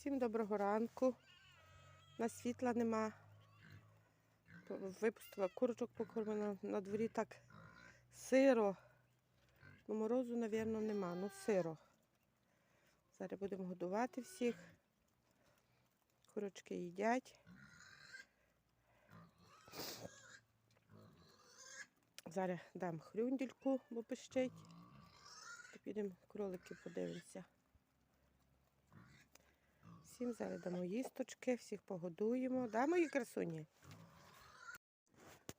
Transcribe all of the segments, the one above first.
Всім доброго ранку. На світла нема. Випустила курочок покормила. На дворі так сиро. Ну, морозу, мабуть, нема. Ну, сиро. Зараз будемо годувати всіх. Курочки їдять. Зараз дам хрюндельку, бо пищить. Підемо кролики подивимося. Всім зараз дамо їсточки, всіх погодуємо. Да, мої красуні?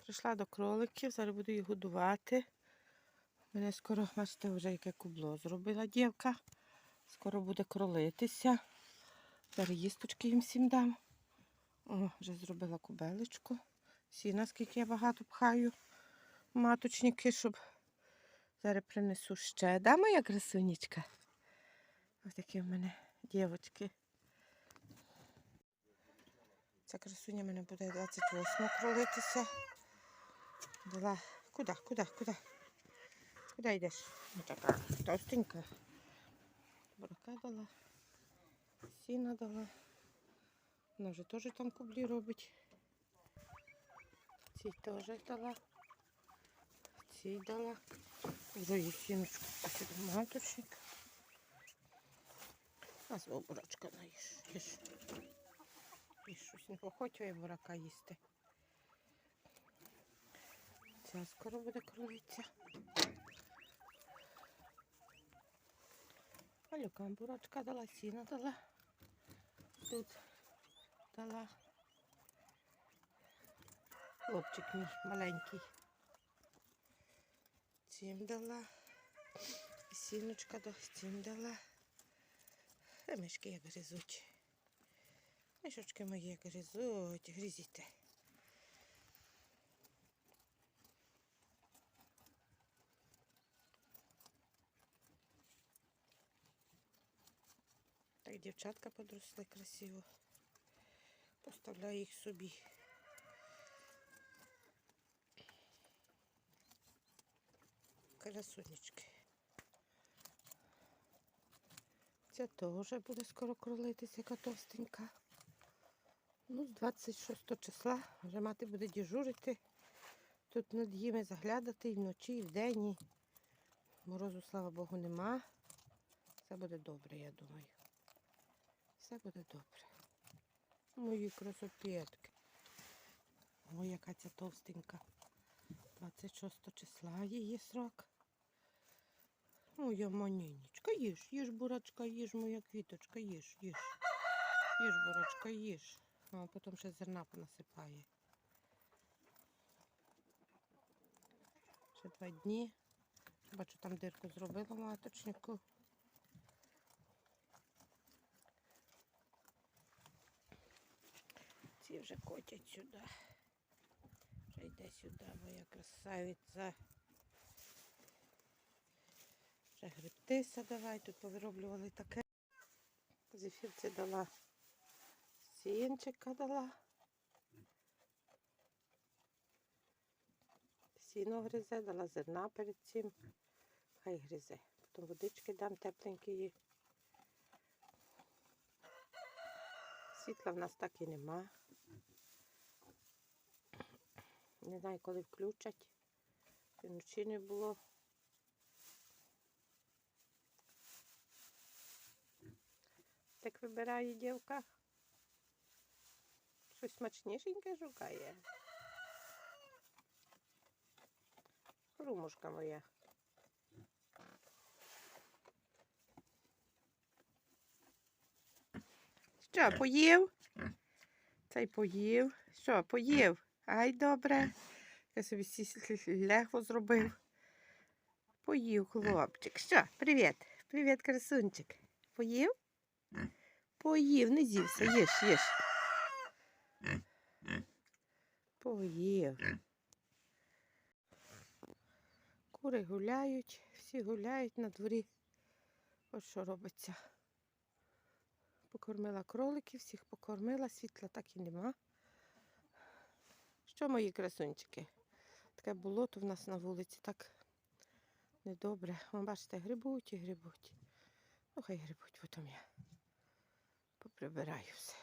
Прийшла до кроликів, зараз буду їх годувати. Мене скоро, бачите, вже яке кубло зробила дівка. Скоро буде кролитися. Зараз їсточки їм всім дам. О, вже зробила кубелечку. Сіна, скільки я багато пхаю. Маточники, щоб зараз принесу ще. Да, моя красунечка? Ось такі в мене дівочки. Ця красуня мене буде 28 кролитися. Дала. Куди, куди, куди? Куди йдеш? Ну така товстенька. Бурака дала. Сіна дала. Вона вже теж там кублі робить. Цій теж дала. Цій дала. Вже їй сіночку посюди маточник. А свого бурачка наїж. І щось не хоче бурака їсти. Ця скоро буде кролиця. Малюкам бурачка дала, сіна дала. Тут дала. Хлопчик мій маленький. Цим дала. Сіночка до цим дала. А мишки як гризуть. Мишочки мої як гризуть, гризіте. Так дівчатка подросли красиво. Поставляю їх собі. Красунечки. Ця теж буде скоро кролитися, яка товстенька. Ну, з 26 числа вже мати буде дежурити. Тут над їми заглядати і вночі, і вдень. і Морозу, слава Богу, нема. Все буде добре, я думаю. Все буде добре. Мої красопетки. Ой, яка ця товстенька. 26 числа її срок. Моя манінечка, їж, їж, бурачка, їж, моя квіточка, їж, їж. Їж, бурачка, їж. А потім ще зерна понасипає. Ще два дні. Бачу, там дирку зробила маточнику. Ці вже котять сюди. Вже йде сюди, моя красавиця. Вже грибтися давай, тут повироблювали таке. Зефірці дала. Сінчика дала. Сіно гризе, дала зерна перед цим. Хай гризе. Потім водички дам тепленькі їй. Світла в нас так і нема. Не знаю, коли включать. Вночі не було. Так вибирає дівка. Щось смачнішеньке шукає. Румушка моя. Що, поїв? Цей поїв. Що, поїв? Ай, добре. Я собі легко зробив. Поїв, хлопчик. Що, привіт. Привіт, красунчик. Поїв? Поїв, не зівся, їж, їж. Поїв. Кури гуляють, всі гуляють на дворі. Ось що робиться. Покормила кроликів, всіх покормила, світла так і нема. Що мої красунчики? Таке болото в нас на вулиці, так недобре. Ви бачите, грибуть і грибуть. Ну, хай грибуть, потім я прибираю все.